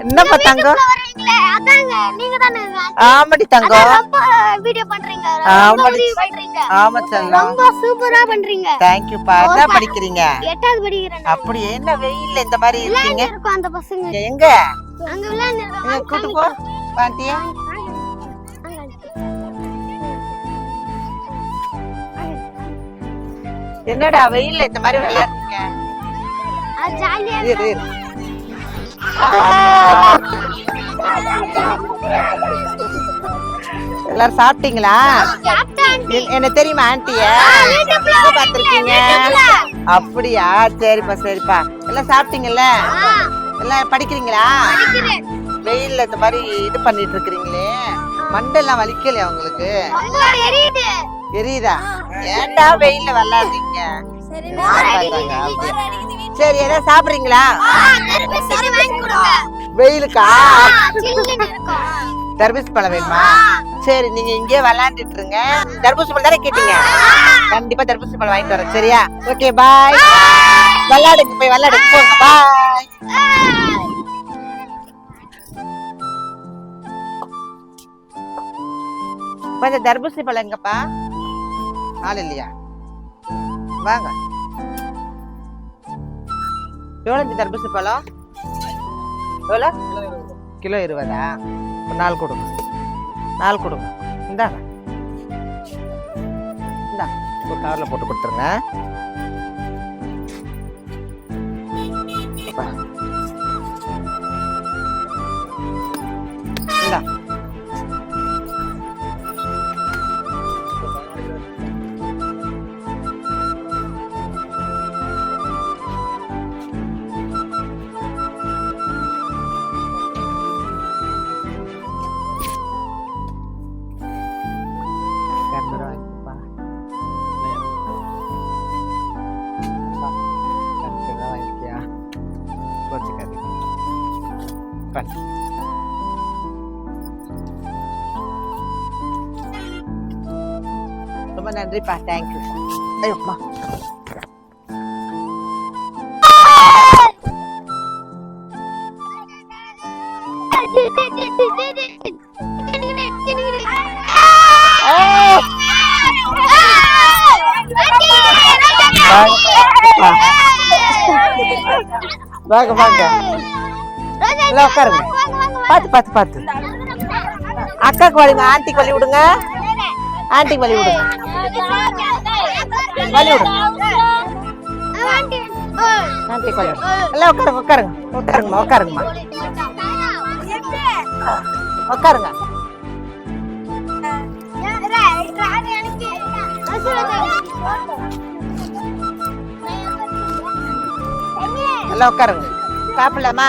என்னப்பா தங்கம்? ஆமாடி தங்கம். ஆமாடி. ஆமா செல்லம் ரொம்ப சூப்பரா பண்றீங்க. என்ன படிக்கிறீங்க. எட்டாவது படிக்கிறேன் நான். அப்படி என்ன வெயில்ல இந்த மாதிரி இருக்கீங்க? அந்த பசங்க. எங்க? அங்க கூட்டு போ பாண்டியா என்னடா வெயில்ல இந்த மாதிரி விளையாடுறீங்க? ஜாலியா எல்லாரும் சாப்பிட்டீங்களா? என்ன தெரியுமா ஆன்ட்டிய எங்க பாத்திருக்கீங்க அப்படியா? சரிப்பா சரிப்பா. எல்லாம் சாப்பிட்டீங்கல்ல? எல்லாம் படிக்கிறீங்களா? வெயில்ல இந்த மாதிரி இது பண்ணிட்டு இருக்கிறீங்களே. மண்டெல்லாம் வலிக்கலையா உங்களுக்கு? எரியுதா. ஏன்டா வெயில்ல விளாடுறீங்க? சரி ஏதாவது சாப்பிடுறீங்களா? வெயிலுக்கா? தர்பூசணி பழம் வேணுமா? சரி நீங்க இங்கே விளையாண்டுட்டு இருங்க. தர்பூசணி பழம் தானே கேட்டீங்க? கண்டிப்பா தர்பூசணி பழம் வாங்கிட்டு வரேன் சரியா? ஓகே பாய் விளையாடுங்க போய் விளையாடுங்க போங்க பாய் கொஞ்சம் தர்பூசணி பழம் எங்கப்பா? ஆள் இல்லையா? வாங்க. எவ்வளோ இந்த தர்பூசணி பழம் எவ்வளோ? கிலோ இருபதா? ஒரு நாலு கொடுங்க. நாலு கொடுங்க. இந்தாங்க இந்தா. ஒரு கவரில் போட்டு கொடுத்துருங்க. நன்றிப்பா தேங்க்யூ ஐயோப்பா வாங்க வாங்க எல்லாம் உட்காருங்க பார்த்து பார்த்து பார்த்து அக்காக்கு வலிங்க ஆன்ட்டிக்கு வலி விடுங்க ஆன்ட்டிக்கு வலி விடுங்க எல்லாம் உட்காருங்க உட்காருங்க உட்காருங்கம்மா உட்காருங்கம்மா உட்காருங்க எல்லாம் உட்காருங்க சாப்பிடலாமா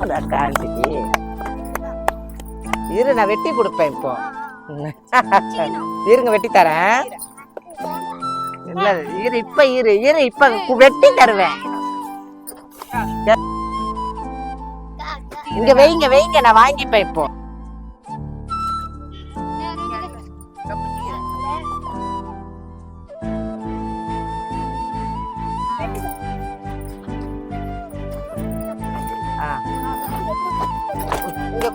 கிஸ் பண்ண இரு நான் வெட்டி கொடுப்பேன் இப்போ. இருங்க வெட்டி தரேன். இல்ல இரு இப்ப இரு இரு இப்ப வெட்டி தருவேன். இங்க வைங்க வைங்க நான் வாங்கிப்பேன் இப்போ.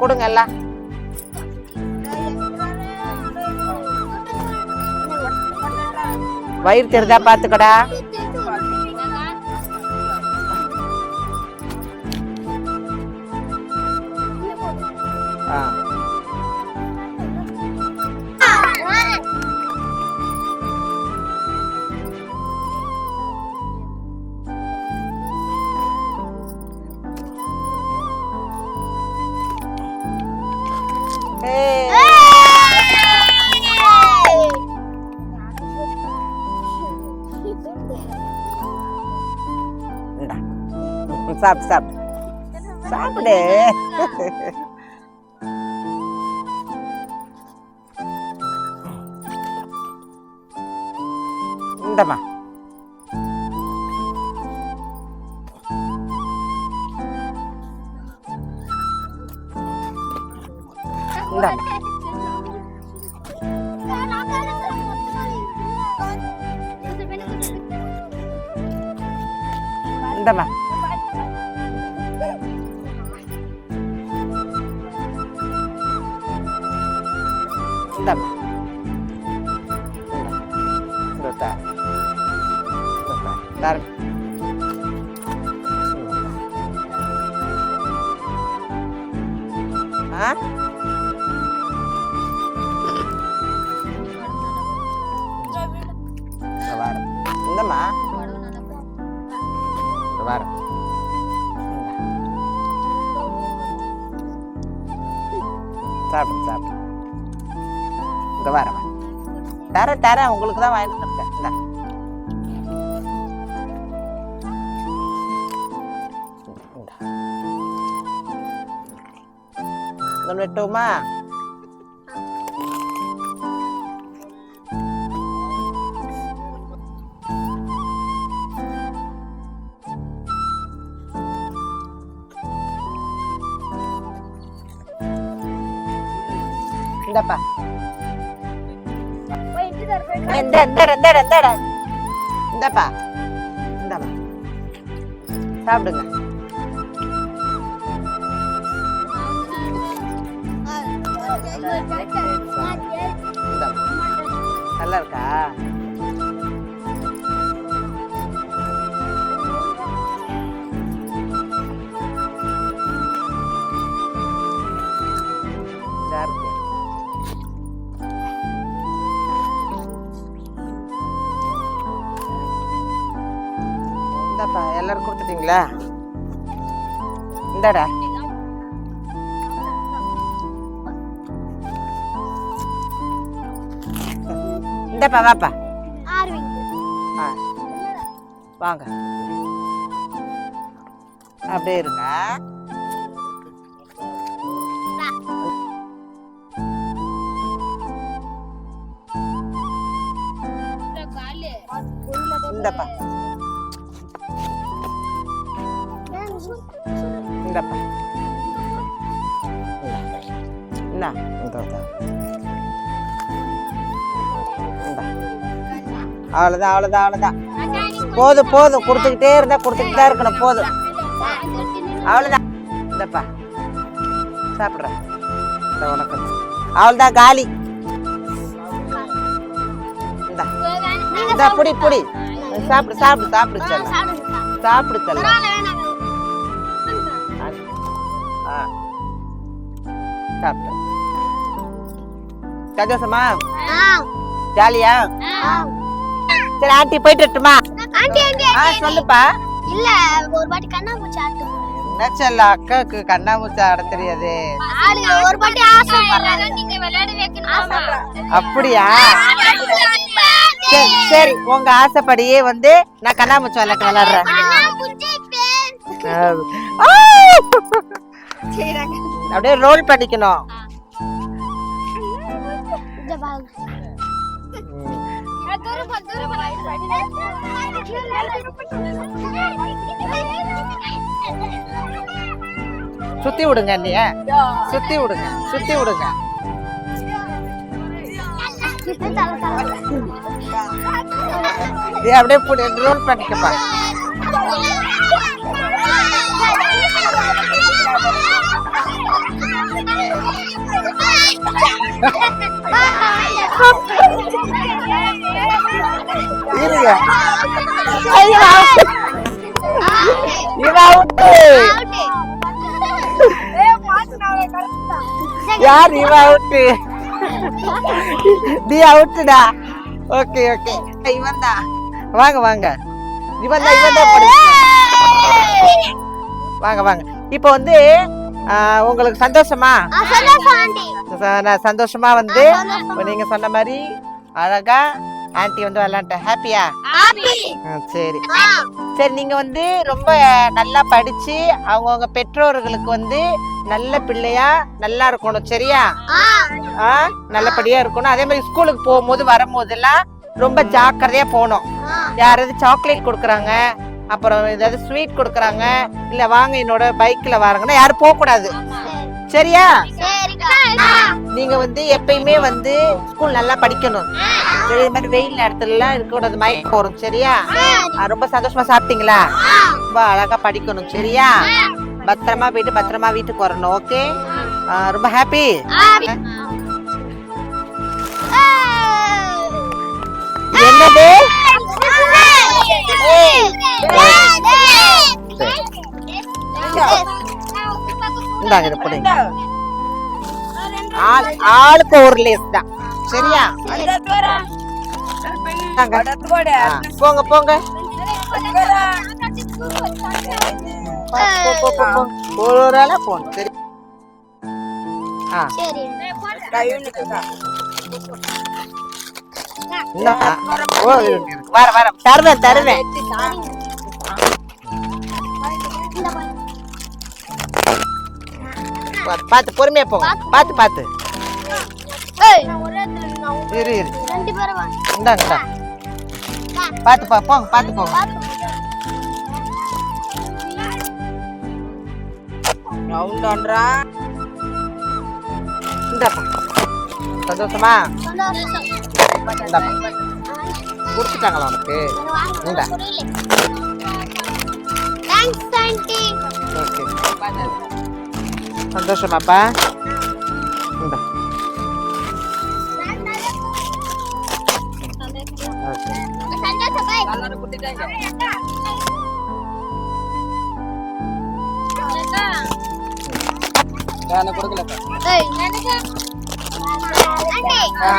கொடுங்க எல்லாம் வயிறு தெரிதா பார்த்துக்கடா சாப்பிட்டு சாப்பிட்டு சாப்பிடு இந்தம்மா இந்தாம்மா இந்தம்மா இந்த தா தாரு ஆ இந்த வாரம் இந்தம்மா இந்த சாப்பிடு சாப்பிடு இந்த வாரம் தரேன் தரேன் உங்களுக்கு தான் வாங்கிட்டு வந்திருக்கேன் நம்ம வெட்டுவோமா இந்தப்பா இந்த இந்த இந்த இந்தப்பா இந்தப்பா சாப்பிடுங்க எல்லாரும் இந்தாடா. இந்தப்பா வாப்பா. ஆ வாங்க. அப்படியே இருங்க. இந்தா இந்த. அவ்வளோதான் அவ்வளோதான் அவ்வளோதான் போதும் போதும் கொடுத்துக்கிட்டே இருந்தா கொடுத்துக்கிட்டு தான் இருக்கணும் போதும். அவ்வளோதான் இந்தப்பா சாப்பிட்றேன் இந்த உனக்கு. அவ்வளோதான் காலி. இந்தா. இந்தா புடி புடி. சாப்பிடு சாப்பிடு சாப்பிடு செல்லம். சாப்பிடு செல்லம். ஆ சாப்பிட்டேன் சந்தோஷமா ஜாலியா சரி ஆண்டி போயிட்டு வரட்டுமா ஆண்டி ஆண்டி ஆ சொல்லுப்பா. இல்ல ஒரு வாட்டி கண்ணாமூச்சி ஆட்டு என்ன செல்ல அக்காவுக்கு கண்ணாமூச்சி ஆட தெரியாது. ஒரு வாட்டி ஆசைப்படுறாங்க நீங்க விளையாட வைக்கணும் அப்படியா? சரி சரி உங்க ஆசைப்படியே வந்து நான் கண்ணாமூச்சி விளையாட்டு விளையாடுறேன் ஆ! அப்படியே ரோல் பண்ணிக்கணும். சுத்தி விடுங்க நீ சுத்தி விடுங்க சுத்தி விடுங்க. நீ அப்படியே புடி ரோல் பண்ணிக்கப்பா. யார் இவ அவுட்டு நீ அவுட்டுடா ஓகே ஓகே இவன் தான். வாங்க வாங்க. இவன் தான் இவன் தான் வாங்க வாங்க. இப்போ வந்து உங்களுக்கு சந்தோஷமா? நான் சந்தோஷமா வந்து நீங்க சொன்ன மாதிரி அழகா ஆன்ட்டி வந்து விளாண்ட ஹாப்பியா சரி. சரி நீங்க வந்து ரொம்ப நல்லா படிச்சு அவங்கவுங்க பெற்றோர்களுக்கு வந்து நல்ல பிள்ளையா நல்லா இருக்கணும் சரியா? ஆ. நல்லபடியா இருக்கணும். அதே மாதிரி ஸ்கூலுக்கு போகும்போது வரும்போதெல்லாம் ரொம்ப ஜாக்கிரதையா போகணும். யாராவது சாக்லேட் கொடுக்குறாங்க அப்புறம் ஏதாவது ஸ்வீட் கொடுக்குறாங்க இல்ல வாங்க என்னோட பைக்ல வாருங்கன்னா யாரும் போக கூடாது சரியா? நீங்க வந்து எப்பயுமே வந்து ஸ்கூல் நல்லா படிக்கணும் இது மாதிரி வெயில் நேரத்துல இருக்கக்கூடாது மயக்கம் வரும் சரியா ரொம்ப சந்தோஷமா சாப்பிட்டீங்களா ரொம்ப அழகா படிக்கணும் சரியா பத்திரமா போயிட்டு பத்திரமா வீட்டுக்கு வரணும் ஓகே ரொம்ப ஹாப்பி என்னது இந்தாங்க இதை போடுங்க ஆளுக்கு ஒரு லேஸ் தான். சரியா? போங்க போங்க. ஒரு போகணும். சரி. ஆ. வர வர. தருவேன் தருவேன். பாத்து, பாத்து பொறுமையா போங்க பாத்து. பாத்து இரு இரு. ரெண்டு பேரும் வா. இந்தாங்க இந்தா. பாத்து பா போங்க பாத்து போங்க. இந்தாப்பா. சந்தோஷமா? சந்தோஷம். இந்தாப்பா. கொடுத்துட்டாங்களா உனக்கு? இந்தா. Thanks, aunty. ஓகே சந்தோஷமாப்பா இந்தா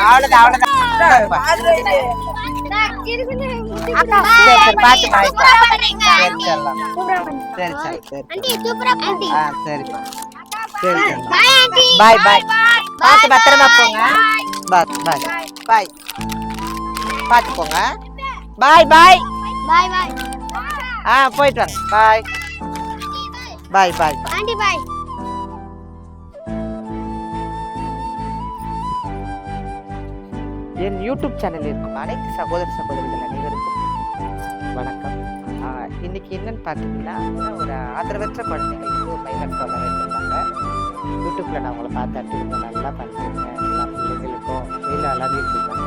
அவ்வளவுதான் அவ்வளவுதான் சரி, சரி, சரி. சரி சரி. சரி. பாய் பாய் பார்த்து பத்திரமா போங்க. பாய் பாய் பாய் பார்த்து போங்க பாய் பாய் Bye, bye. ஆ போயிட்டு வாங்க. Bye bye bye Aunty, bye. என் யூடியூப் சேனல் இருக்கும் அனைத்து சகோதர சகோதரிகள் அனைவருக்கும் வணக்கம். இன்னைக்கு என்னன்னு பார்த்தீங்கன்னா ஒரு ஆதரவற்ற குழந்தைங்களுக்கு ஒரு மயிலர் தொடர் யூடியூப்பில் நான் உங்களை பார்த்தாட்டு இருந்தேன் நல்லா பண்ணிருக்கேன் எல்லா பிள்ளைகளுக்கும் வெயில் விளாடிட்டு இருந்தாங்க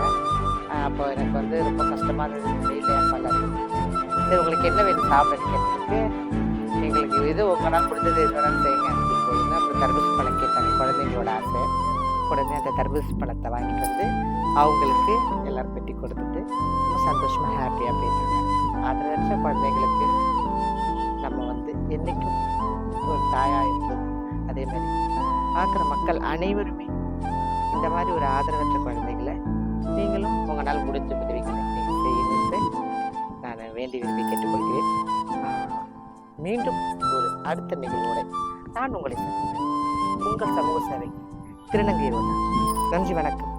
அப்போ எனக்கு வந்து ரொம்ப கஷ்டமாக இருந்தது வெயில் ஏற்பாடு உங்களுக்கு என்ன வேணும் சாப்பிட்டு கேட்டதுக்கு எங்களுக்கு எது உங்களால் முடிஞ்சது எது வேணாலும் செய்யுங்க. அப்படின்னு போதுங்க அப்புறம் தர்பூஸ் பழம் கேட்டாங்க குழந்தைங்களோட ஆசை. உடனே அந்த தர்பூஸ் பழத்தை வாங்கிட்டு வந்து அவங்களுக்கு எல்லாம் பெட்டி கொடுத்துட்டு ரொம்ப சந்தோஷமாக ஹாப்பியாக போயிட்டாங்க ஆதரவற்ற குழந்தைங்களுக்கு பார்க்குற மக்கள் அனைவருமே இந்த மாதிரி ஒரு ஆதரவற்ற குழந்தைகளை நீங்களும் உங்களால் முடிஞ்ச உதவிகளை நீங்கள் செய்யணும்னு நான் வேண்டி விரும்பி கேட்டுக்கொள்கிறேன். மீண்டும் ஒரு அடுத்த நிகழ்வோட நான் உங்களை சந்திக்கிறேன். உங்கள் சமூக சேவை திருநங்கை ரோஜா நன்றி வணக்கம்.